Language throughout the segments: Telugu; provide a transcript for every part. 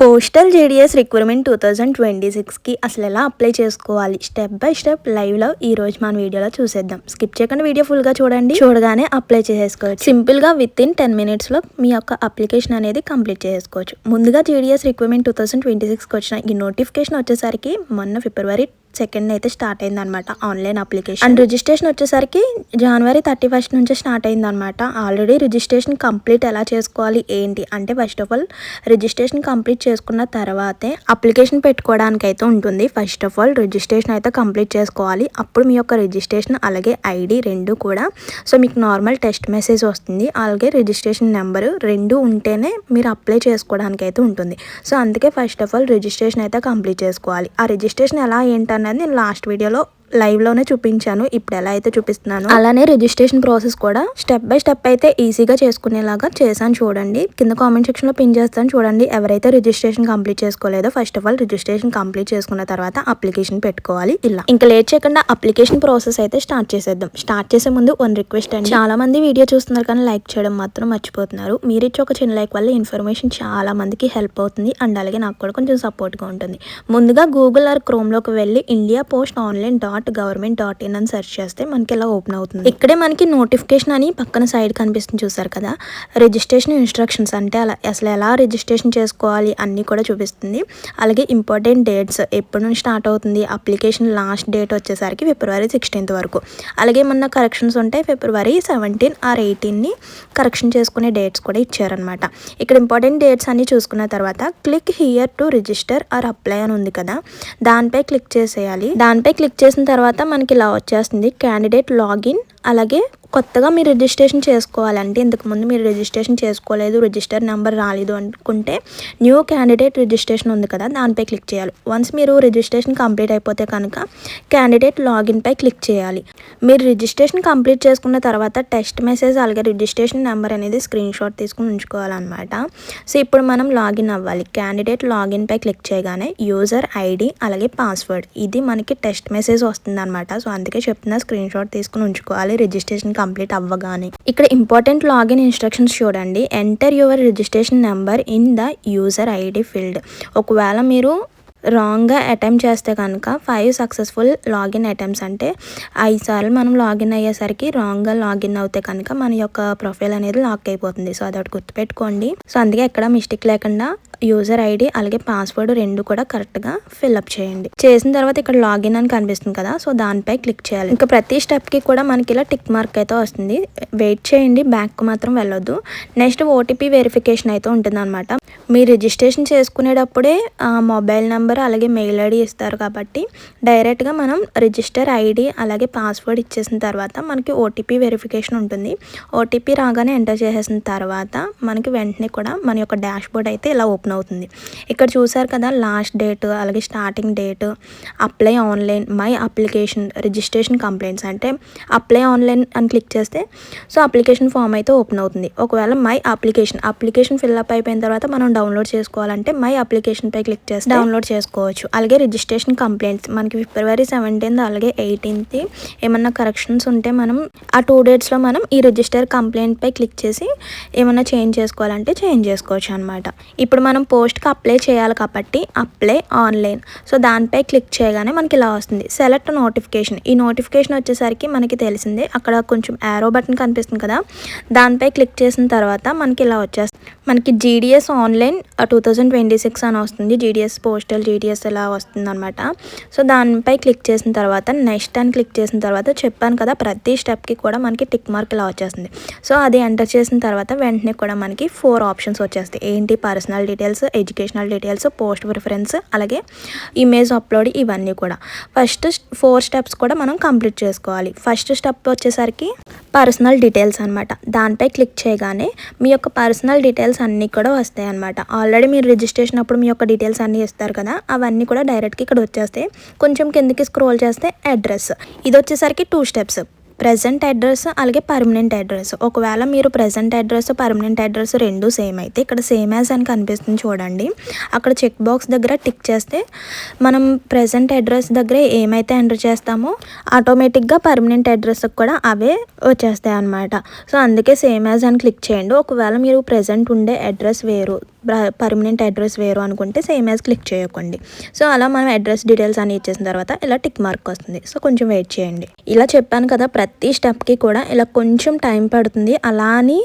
Postal GDS requirement two thousand twenty సిక్స్కి అసలు ఎలా అప్లై చేసుకోవాలి? స్టెప్ బై స్టెప్ లైవ్లో ఈ రోజు మన వీడియోలో చూసేద్దాం. స్కిప్ చేయకుండా వీడియో ఫుల్గా చూడండి. చూడగానే అప్లై చేసేసుకోవచ్చు. సింపుల్గా విత్ ఇన్ టెన్ మినిట్స్లో మీ యొక్క అప్లికేషన్ అనేది కంప్లీట్ చేసుకోవచ్చు ముందుగా GDS requirement two thousand twenty సిక్స్కి వచ్చిన ఈ నోటిఫికేషన్ వచ్చేసరికి మొన్న ఫిబ్రవరి సెకండ్ అయితే స్టార్ట్ అయింది అనమాట ఆన్లైన్ అప్లికేషన్ అండ్ రిజిస్ట్రేషన్ వచ్చేసరికి జనవరి థర్టీ ఫస్ట్ నుంచి స్టార్ట్ అయింది అనమాట ఆల్రెడీ రిజిస్ట్రేషన్ కంప్లీట్ ఎలా చేసుకోవాలి ఏంటి? అంటే first of all registration complete చేసుకున్న తర్వాతే అప్లికేషన్ పెట్టుకోవడానికి అయితే ఉంటుంది. ఫస్ట్ ఆఫ్ ఆల్ రిజిస్ట్రేషన్ అయితే కంప్లీట్ చేసుకోవాలి. అప్పుడు మీ యొక్క రిజిస్ట్రేషన్ అలాగే ఐడి రెండు కూడా. సో మీకు నార్మల్ టెస్ట్ మెసేజ్ వస్తుంది. అలాగే రిజిస్ట్రేషన్ నెంబరు రెండు ఉంటేనే మీరు అప్లై చేసుకోవడానికి అయితే ఉంటుంది. సో అందుకే ఫస్ట్ ఆఫ్ ఆల్ రిజిస్ట్రేషన్ అయితే కంప్లీట్ చేసుకోవాలి. ఆ రిజిస్ట్రేషన్ ఎలా ఏంటన్నది నేను లాస్ట్ వీడియోలో లైవ్లోనే చూపించాను. ఇప్పుడు ఎలా అయితే చూపిస్తున్నాను. అలానే రిజిస్ట్రేషన్ ప్రాసెస్ కూడా స్టెప్ బై స్టెప్ అయితే ఈజీగా చేసుకునేలాగా చేశాను చూడండి. కింద కామెంట్ సెక్షన్లో పిన్ చేస్తాను చూడండి. ఎవరైతే registration complete చేసుకోలేదో first of all registration complete చేసుకున్న తర్వాత అప్లికేషన్ పెట్టుకోవాలి. ఇలా. ఇంకా లేట్ చేయకుండా అప్లికేషన్ ప్రాసెస్ అయితే స్టార్ట్ చేసేద్దాం. స్టార్ట్ చేసే ముందు వన్ రిక్వెస్ట్ అండి. చాలా మంది వీడియో చూస్తున్నారు కానీ లైక్ చేయడం మాత్రం మర్చిపోతున్నారు. మీరు ఇచ్చే ఒక చిన్న లైక్ వల్ల ఇన్ఫర్మేషన్ చాలా మందికి హెల్ప్ అవుతుంది. అండ్ అలాగే నాకు కూడా కొంచెం సపోర్ట్గా ఉంటుంది. ముందుగా గూగుల్ ఆర్ క్రోమ్లోకి వెళ్ళి India post online dot government dot in అని సెర్చ్ చేస్తే మనకి ఇలా ఓపెన్ అవుతుంది. ఇక్కడే మనకి నోటిఫికేషన్ అని పక్కన సైడ్ కనిపిస్తుంది చూసారు కదా? రిజిస్ట్రేషన్ ఇన్స్ట్రక్షన్స్ అంటే అలా అసలు ఎలా రిజిస్ట్రేషన్ చేసుకోవాలి అన్నీ కూడా చూపిస్తుంది. అలాగే ఇంపార్టెంట్ డేట్స్ ఎప్పటి నుంచి స్టార్ట్ అవుతుంది అప్లికేషన్ లాస్ట్ డేట్ వచ్చేసరికి ఫిబ్రవరి సిక్స్టీన్త్ వరకు. అలాగే మన కరెక్షన్స్ ఉంటే ఫిబ్రవరి సెవెంటీన్ ఆర్ ఎయిటీన్ని కరెక్షన్ చేసుకునే డేట్స్ కూడా ఇచ్చారనమాట ఇక్కడ ఇంపార్టెంట్ డేట్స్ అన్ని చూసుకున్న తర్వాత click here to register or apply అని ఉంది కదా? దానిపై క్లిక్ చేసేయాలి. దానిపై క్లిక్ చేసిన తర్వాత మనకి ఇలా వచ్చేస్తుంది. క్యాండిడేట్ లాగిన్ అలాగే కొత్తగా మీరు రిజిస్ట్రేషన్ చేసుకోవాలంటే ఇంతకుముందు మీరు రిజిస్ట్రేషన్ చేసుకోలేదు రిజిస్టర్ నెంబర్ రాలేదు అనుకుంటే న్యూ క్యాండిడేట్ రిజిస్ట్రేషన్ ఉంది కదా దానిపై క్లిక్ చేయాలి. వన్స్ మీరు రిజిస్ట్రేషన్ కంప్లీట్ అయిపోతే కనుక క్యాండిడేట్ లాగిన్పై క్లిక్ చేయాలి. మీరు రిజిస్ట్రేషన్ కంప్లీట్ చేసుకున్న తర్వాత టెక్స్ట్ మెసేజ్ అలాగే రిజిస్ట్రేషన్ నెంబర్ అనేది స్క్రీన్ షాట్ తీసుకుని ఉంచుకోవాలన్నమాట. సో ఇప్పుడు మనం లాగిన్ అవ్వాలి. క్యాండిడేట్ లాగిన్పై క్లిక్ చేయగానే యూజర్ ఐడి అలాగే పాస్వర్డ్ ఇది మనకి టెక్స్ట్ మెసేజ్ వస్తుందనమాట సో అందుకే చెప్తున్నా స్క్రీన్ షాట్ తీసుకుని ఉంచుకోవాలి రిజిస్ట్రేషన్ కంప్లీట్ అవ్వగానే. ఇక్కడ ఇంపార్టెంట్ లాగిన్ ఇన్స్ట్రక్షన్స్ చూడండి. Enter your registration number in the user ID field ఒకవేళ మీరు రాంగ్గా అటెంప్ట్ చేస్తే కనుక ఫైవ్ సక్సెస్ఫుల్ లాగిన్ అటెంప్ట్స్ అంటే ఐదు సార్లు మనం లాగిన్ అయ్యేసరికి రాంగ్గా లాగిన్ అవుతే కనుక మన యొక్క ప్రొఫైల్ అనేది లాక్ అయిపోతుంది. సో అదొకటి గుర్తుపెట్టుకోండి. సో అందుకే ఎక్కడ మిస్టేక్ లేకుండా యూజర్ ఐడి అలాగే పాస్వర్డ్ రెండు కూడా కరెక్ట్గా ఫిల్అప్ చేయండి. చేసిన తర్వాత ఇక్కడ లాగిన్ అని కనిపిస్తుంది కదా సో దానిపై క్లిక్ చేయాలి. ఇంకా ప్రతి స్టెప్కి కూడా మనకి ఇలా టిక్ మార్క్ అయితే వస్తుంది. వెయిట్ చేయండి బ్యాక్ మాత్రం వెళ్ళొద్దు. నెక్స్ట్ ఓటీపీ వెరిఫికేషన్ అయితే ఉంటుంది మీ రిజిస్ట్రేషన్ చేసుకునేటప్పుడే మొబైల్ నెంబర్ అలాగే మెయిల్ ఐడి ఇస్తారు కాబట్టి డైరెక్ట్గా మనం రిజిస్టర్ ఐడి అలాగే పాస్వర్డ్ ఇచ్చేసిన తర్వాత మనకి ఓటీపీ వెరిఫికేషన్ ఉంటుంది. ఓటీపీ రాగానే ఎంటర్ చేసేసిన తర్వాత మనకి వెంటనే కూడా మన యొక్క డాష్ బోర్డ్ అయితే ఇలా ఓపెన్ అవుతుంది. ఇక్కడ చూసారు కదా లాస్ట్ డేట్ అలాగే starting date apply online my application registration complaints అంటే అప్లై ఆన్లైన్ అని క్లిక్ చేస్తే సో అప్లికేషన్ ఫామ్ అయితే ఓపెన్ అవుతుంది. ఒకవేళ మై అప్లికేషన్ అప్లికేషన్ ఫిల్అప్ అయిపోయిన తర్వాత మనం డౌన్లోడ్ చేసుకోవాలంటే మై అప్లికేషన్పై క్లిక్ చేసి డౌన్లోడ్ చేసుకోవచ్చు. అలాగే రిజిస్ట్రేషన్ కంప్లైంట్స్ మనకి ఫిబ్రవరి సెవెంటీన్త్ అలాగే ఎయిటీన్త్ ఏమన్నా కరెక్షన్స్ ఉంటే మనం ఆ టూ డేట్స్లో మనం ఈ రిజిస్టర్ కంప్లైంట్పై క్లిక్ చేసి ఏమన్నా చేంజ్ చేసుకోవాలంటే చేంజ్ చేసుకోవచ్చు అనమాట ఇప్పుడు మనం పోస్ట్కి అప్లై చేయాలి కాబట్టి అప్లై ఆన్లైన్ సో దానిపై క్లిక్ చేయగానే మనకి ఇలా వస్తుంది. సెలెక్ట్ నోటిఫికేషన్ ఈ నోటిఫికేషన్ వచ్చేసరికి మనకి తెలిసిందే అక్కడ కొంచెం యారో బటన్ కనిపిస్తుంది కదా దానిపై క్లిక్ చేసిన తర్వాత మనకి ఇలా వచ్చేస్తుంది. మనకి GDS online two thousand twenty six అని వస్తుంది. జీడిఎస్ పోస్టల్ జీడిఎస్ ఇలా వస్తుంది అనమాట సో దానిపై క్లిక్ చేసిన తర్వాత నెక్స్ట్ అని క్లిక్ చేసిన తర్వాత చెప్పాను కదా ప్రతి స్టెప్కి కూడా మనకి టిక్ మార్క్ ఇలా వచ్చేస్తుంది. సో అది ఎంటర్ చేసిన తర్వాత వెంటనే కూడా మనకి ఫోర్ ఆప్షన్స్ వచ్చేస్తాయి. ఏంటి? Personal details educational details post preference అలాగే ఇమేజ్ అప్లోడ్ ఇవన్నీ కూడా. ఫస్ట్ ఫోర్ స్టెప్స్ కూడా మనం కంప్లీట్ చేసుకోవాలి. ఫస్ట్ స్టెప్ వచ్చేసరికి పర్సనల్ డీటెయిల్స్ అనమాట దానిపై క్లిక్ చేయగానే మీ యొక్క పర్సనల్ డీటెయిల్స్ అన్నీ కూడా వస్తాయి అనమాట ఆల్రెడీ మీరు రిజిస్ట్రేషన్ అప్పుడు మీ యొక్క డీటెయిల్స్ అన్నీ ఇస్తారు కదా అవన్నీ కూడా డైరెక్ట్గా ఇక్కడ వచ్చేస్తాయి కొంచెం కిందకి స్క్రోల్ చేస్తే అడ్రస్ ఇది వచ్చేసరికి టూ స్టెప్స్ ప్రజెంట్ అడ్రస్ అలాగే పర్మనెంట్ అడ్రస్ ఒకవేళ మీరు ప్రజెంట్ అడ్రస్ పర్మనెంట్ అడ్రస్ రెండు సేమ్ అయితే ఇక్కడ సేమ్ యాజ్ అని కనిపిస్తుంది చూడండి. అక్కడ చెక్ బాక్స్ దగ్గర టిక్ చేస్తే మనం ప్రజెంట్ అడ్రస్ దగ్గర ఏమైతే ఎంటర్ చేస్తామో ఆటోమేటిక్గా పర్మనెంట్ అడ్రస్ కూడా అవే వచ్చేస్తాయి అన్నమాట సో అందుకే సేమ్ యాజ్ అని క్లిక్ చేయండి. ఒకవేళ మీరు ప్రజెంట్ ఉండే అడ్రస్ వేరు. పర్మనెంట్ అడ్రస్ వేరు అనుకుంటే సేమ్ యాజ్ క్లిక్ చేయకండి. సో అలా మనం అడ్రస్ డీటెయిల్స్ అని ఇచ్చేసిన తర్వాత ఇలా టిక్ మార్క్ వస్తుంది. సో కొంచెం వెయిట్ చేయండి. ఇలా చెప్పాను కదా ప్రతి స్టెప్కి కూడా ఇలా కొంచెం టైం పడుతుంది. అలా అని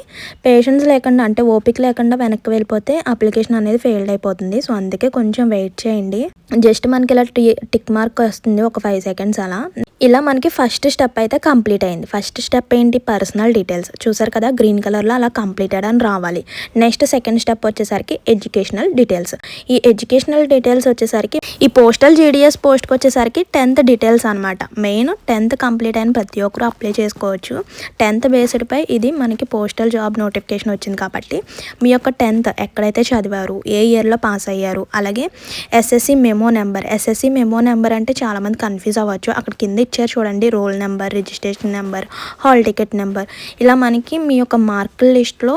పేషెన్స్ లేకుండా అంటే ఓపిక లేకుండా వెనక్కి వెళ్ళిపోతే అప్లికేషన్ అనేది ఫెయిల్డ్ అయిపోతుంది. సో అందుకే కొంచెం వెయిట్ చేయండి. జస్ట్ మనకి ఇలా టిక్ మార్క్ వస్తుంది ఒక ఫైవ్ సెకండ్స్ అలా. ఇలా మనకి ఫస్ట్ స్టెప్ అయితే కంప్లీట్ అయింది. ఫస్ట్ స్టెప్ ఏంటి? పర్సనల్ డీటెయిల్స్ చూసారు కదా గ్రీన్ కలర్లో అలా కంప్లీటెడ్ అని రావాలి. నెక్స్ట్ సెకండ్ స్టెప్ వచ్చేసరికి ఎడ్యుకేషనల్ డీటెయిల్స్ ఈ ఎడ్యుకేషనల్ డీటెయిల్స్ వచ్చేసరికి ఈ పోస్టల్ జీడిఎస్ పోస్ట్కి వచ్చేసరికి టెన్త్ డీటెయిల్స్ అనమాట మెయిన్ టెన్త్ కంప్లీట్ అయిన ప్రతి ఒక్కరు అప్లై చేసుకోవచ్చు. టెన్త్ బేస్డ్పై ఇది మనకి పోస్టల్ జాబ్ నోటిఫికేషన్ వచ్చింది కాబట్టి మీ యొక్క టెన్త్ ఎక్కడైతే చదివారు ఏ ఇయర్లో పాస్ అయ్యారు అలాగే SSC memo number SSC memo number అంటే చాలామంది కన్ఫ్యూజ్ అవ్వచ్చు. అక్కడ కింద ఇచ్చారు చూడండి. Roll number registration number hall ticket number. ఇలా మనకి మీ యొక్క మార్కుల లిస్ట్లో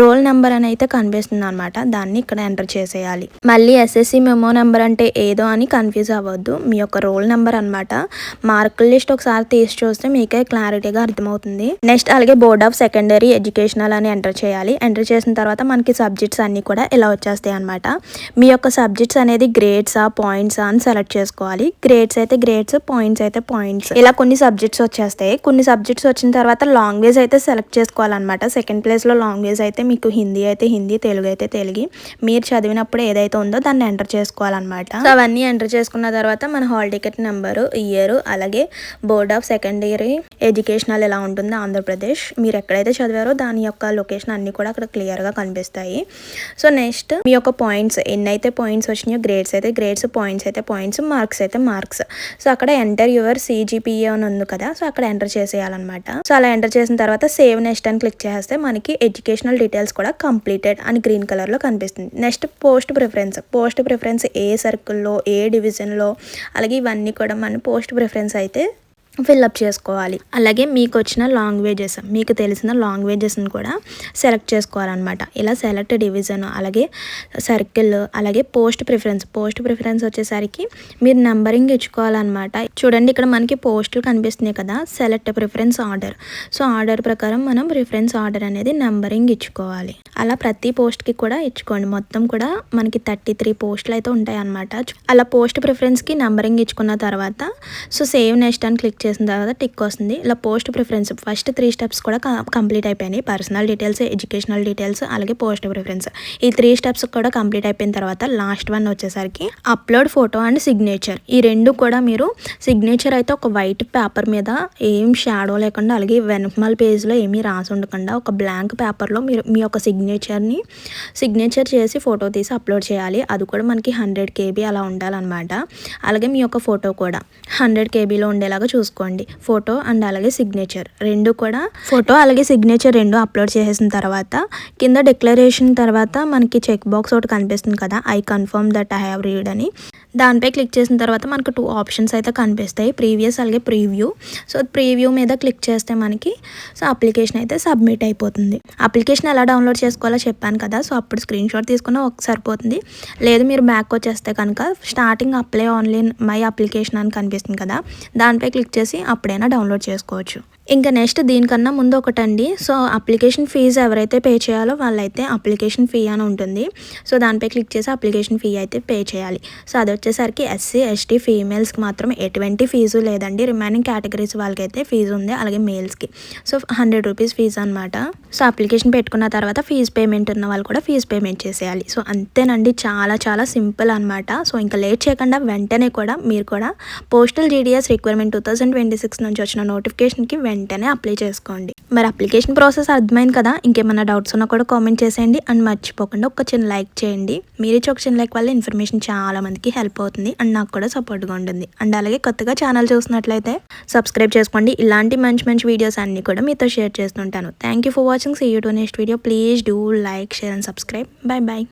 రోల్ నెంబర్ అని అయితే కనిపిస్తుంది అనమాట దాన్ని ఇక్కడ ఎంటర్ చేసేయాలి. మళ్ళీ ఎస్ఎస్సి మెమో నెంబర్ అంటే ఏదో అని కన్ఫ్యూజ్ అవ్వద్దు. మీ యొక్క రోల్ నెంబర్ అనమాట మార్కుల లిస్ట్ ఒకసారి తీసి చూస్తే మీకే క్లారిటీగా అర్థమవుతుంది. నెక్స్ట్ అలాగే బోర్డ్ ఆఫ్ సెకండరీ ఎడ్యుకేషనల్ అని ఎంటర్ చేయాలి. ఎంటర్ చేసిన తర్వాత మనకి సబ్జెక్ట్స్ అన్నీ కూడా ఇలా వచ్చేస్తాయి అనమాట మీ యొక్క సబ్జెక్ట్స్ అనేది గ్రేడ్సా పాయింట్సా అని సెలెక్ట్ చేసుకోవాలి. గ్రేడ్స్ అయితే గ్రేడ్స్ పాయింట్స్ అయితే పాయింట్స్. ఇలా కొన్ని సబ్జెక్ట్స్ వచ్చేస్తాయి. కొన్ని సబ్జెక్ట్స్ వచ్చిన తర్వాత లాంగ్వేజ్ అయితే సెలెక్ట్ చేసుకోవాలన్నమాట. సెకండ్ ప్లేస్లో లాంగ్వేజ్ అయితే మీకు హిందీ అయితే హిందీ తెలుగు అయితే తెలుగు. మీరు చదివినప్పుడు ఏదైతే ఉందో దాన్ని ఎంటర్ చేసుకోవాలన్నమాట. సో అవన్నీ ఎంటర్ చేసుకున్న తర్వాత మన హాల్ టికెట్ నెంబరు ఇయర్ అలాగే బోర్డ్ ఆఫ్ సెకండరీ ఎడ్యుకేషనల్ ఎలా ఉంటుంది ఆంధ్రప్రదేశ్. మీరు ఎక్కడైతే చదివారో దాని యొక్క లొకేషన్ అన్నీ కూడా అక్కడ క్లియర్గా కనిపిస్తాయి. సో నెక్స్ట్ మీ యొక్క పాయింట్స్ ఎన్ని అయితే పాయింట్స్ వచ్చినాయో గ్రేడ్స్ అయితే గ్రేడ్స్ పాయింట్స్ అయితే పాయింట్స్ మార్క్స్ అయితే మార్క్స్ సో అక్కడ ఎంటర్ యువర్ పీజీపీఏ అని ఉంది కదా సో అక్కడ ఎంటర్ చేసేయాలన్నమాట. సో అలా ఎంటర్ చేసిన తర్వాత సేవ్ నెక్స్ట్ అని క్లిక్ చేస్తే మనకి ఎడ్యుకేషనల్ డీటెయిల్స్ కూడా కంప్లీటెడ్ అని గ్రీన్ కలర్లో కనిపిస్తుంది. Next post preference post preference ఏ సర్కిల్లో ఏ డివిజన్లో అలాగే ఇవన్నీ కూడా మన పోస్ట్ ప్రిఫరెన్స్ అయితే ఫిల్అప్ చేసుకోవాలి. అలాగే మీకు వచ్చిన లాంగ్వేజెస్ మీకు తెలిసిన లాంగ్వేజెస్ని కూడా సెలెక్ట్ చేసుకోవాలన్నమాట. ఇలా సెలెక్ట్ డివిజన్ అలాగే సర్కిల్ అలాగే పోస్ట్ ప్రిఫరెన్స్. పోస్ట్ ప్రిఫరెన్స్ వచ్చేసరికి మీరు నెంబరింగ్ ఇచ్చుకోవాలన్నమాట. చూడండి ఇక్కడ మనకి పోస్టులు కనిపిస్తున్నాయి కదా select preference order. So order ప్రకారం మనం ప్రిఫరెన్స్ ఆర్డర్ అనేది నెంబరింగ్ ఇచ్చుకోవాలి. అలా ప్రతి పోస్ట్కి కూడా ఇచ్చుకోండి. మొత్తం కూడా మనకి థర్టీ త్రీ పోస్టులు అయితే ఉంటాయి అనమాట అలా పోస్ట్ ప్రిఫరెన్స్కి నెంబరింగ్ ఇచ్చుకున్న తర్వాత సో సేవ్ నెక్స్ట్ అని క్లిక్ చేసిన తర్వాత టిక్ వస్తుంది. ఇలా post preference first three steps కూడా కంప్లీట్ అయిపోయినాయి. పర్సనల్ డీటెయిల్స్ ఎడ్యుకేషనల్ డీటెయిల్స్ అలాగే పోస్ట్ ప్రిఫరెన్స్. ఈ త్రీ స్టెప్స్ కూడా కంప్లీట్ అయిపోయిన తర్వాత లాస్ట్ వన్ వచ్చేసరికి అప్లోడ్ ఫోటో అండ్ సిగ్నేచర్ ఈ రెండు కూడా మీరు సిగ్నేచర్ అయితే ఒక వైట్ పేపర్ మీద ఏం షాడో లేకుండా అలాగే వెనకమాల పేజ్లో ఏమీ రాసి ఉండకుండా ఒక బ్లాంక్ పేపర్లో మీరు మీ యొక్క సిగ్నేచర్ని సిగ్నేచర్ చేసి ఫోటో తీసి అప్లోడ్ చేయాలి. అది కూడా మనకి హండ్రెడ్ కేబీ అలా ఉండాలన్నమాట. అలాగే మీ యొక్క ఫోటో కూడా హండ్రెడ్ కేబీలో ఉండేలాగా చూసుకోండి ఫోటో అండ్ అలాగే సిగ్నేచర్ రెండు కూడా ఫోటో అలాగే సిగ్నేచర్ రెండు అప్లోడ్ చేసేసిన తర్వాత కింద డిక్లరేషన్ తర్వాత మనకి చెక్ బాక్స్ ఒకటి కనిపిస్తుంది కదా I confirm that I have read అని. దానిపై క్లిక్ చేసిన తర్వాత మనకు టూ ఆప్షన్స్ అయితే కనిపిస్తాయి ప్రీవియస్ అలాగే ప్రీవ్యూ సో ప్రీవ్యూ మీద క్లిక్ చేస్తే మనకి సో అప్లికేషన్ అయితే సబ్మిట్ అయిపోతుంది. అప్లికేషన్ ఎలా డౌన్లోడ్ చేసుకోవాలో చెప్పాను కదా సో అప్పుడు స్క్రీన్ షాట్ తీసుకున్న ఒక సరిపోతుంది లేదు మీరు బ్యాక్ వచ్చేస్తే కనుక starting apply online my application అని కనిపిస్తుంది కదా దానిపై క్లిక్ వచ్చేసి అప్పుడైనా డౌన్లోడ్ చేసుకోవచ్చు. ఇంకా నెక్స్ట్ దీనికన్నా ముందు ఒకటండి. సో అప్లికేషన్ ఫీజు ఎవరైతే పే చేయాలో వాళ్ళైతే అప్లికేషన్ ఫీ అని ఉంటుంది. సో దానిపై క్లిక్ చేసి అప్లికేషన్ ఫీ అయితే పే చేయాలి. సో అది వచ్చేసరికి ఎస్సీ ఎస్టీ ఫీమేల్స్కి మాత్రం ఎటువంటి ఫీజు లేదండి. రిమైనింగ్ కేటగిరీస్ వాళ్ళకైతే ఫీజు ఉంది. అలాగే మేల్స్కి సో హండ్రెడ్ రూపీస్ ఫీజు అనమాట సో అప్లికేషన్ పెట్టుకున్న తర్వాత ఫీజు పేమెంట్ ఉన్న వాళ్ళు కూడా ఫీజు పేమెంట్ చేసేయాలి. సో అంతేనండి. చాలా చాలా సింపుల్ అనమాట సో ఇంకా లేట్ చేయకుండా వెంటనే కూడా మీరు కూడా postal GDS requirement two thousand twenty six నుంచి వచ్చిన నోటిఫికేషన్కి వెంటనే వెంటనే అప్లై చేసుకోండి. మరి అప్లికేషన్ ప్రాసెస్ అర్థమైంది కదా? ఇంకేమైనా డౌట్స్ ఉన్నా కూడా కామెంట్ చేసేయండి. అండ్ మర్చిపోకుండా ఒక చిన్న లైక్ చేయండి. మీరు ఒక చిన్న లైక్ వల్ల ఇన్ఫర్మేషన్ చాలా మందికి హెల్ప్ అవుతుంది. అండ్ నాకు కూడా సపోర్ట్గా ఉంటుంది. అండ్ అలాగే కొత్తగా ఛానల్ చూసినట్లయితే సబ్స్క్రైబ్ చేసుకోండి. ఇలాంటి మంచి మంచి వీడియోస్ అన్ని కూడా మీతో షేర్ చేస్తుంటాను. Thank you for watching see you to next video please do like share and subscribe bye bye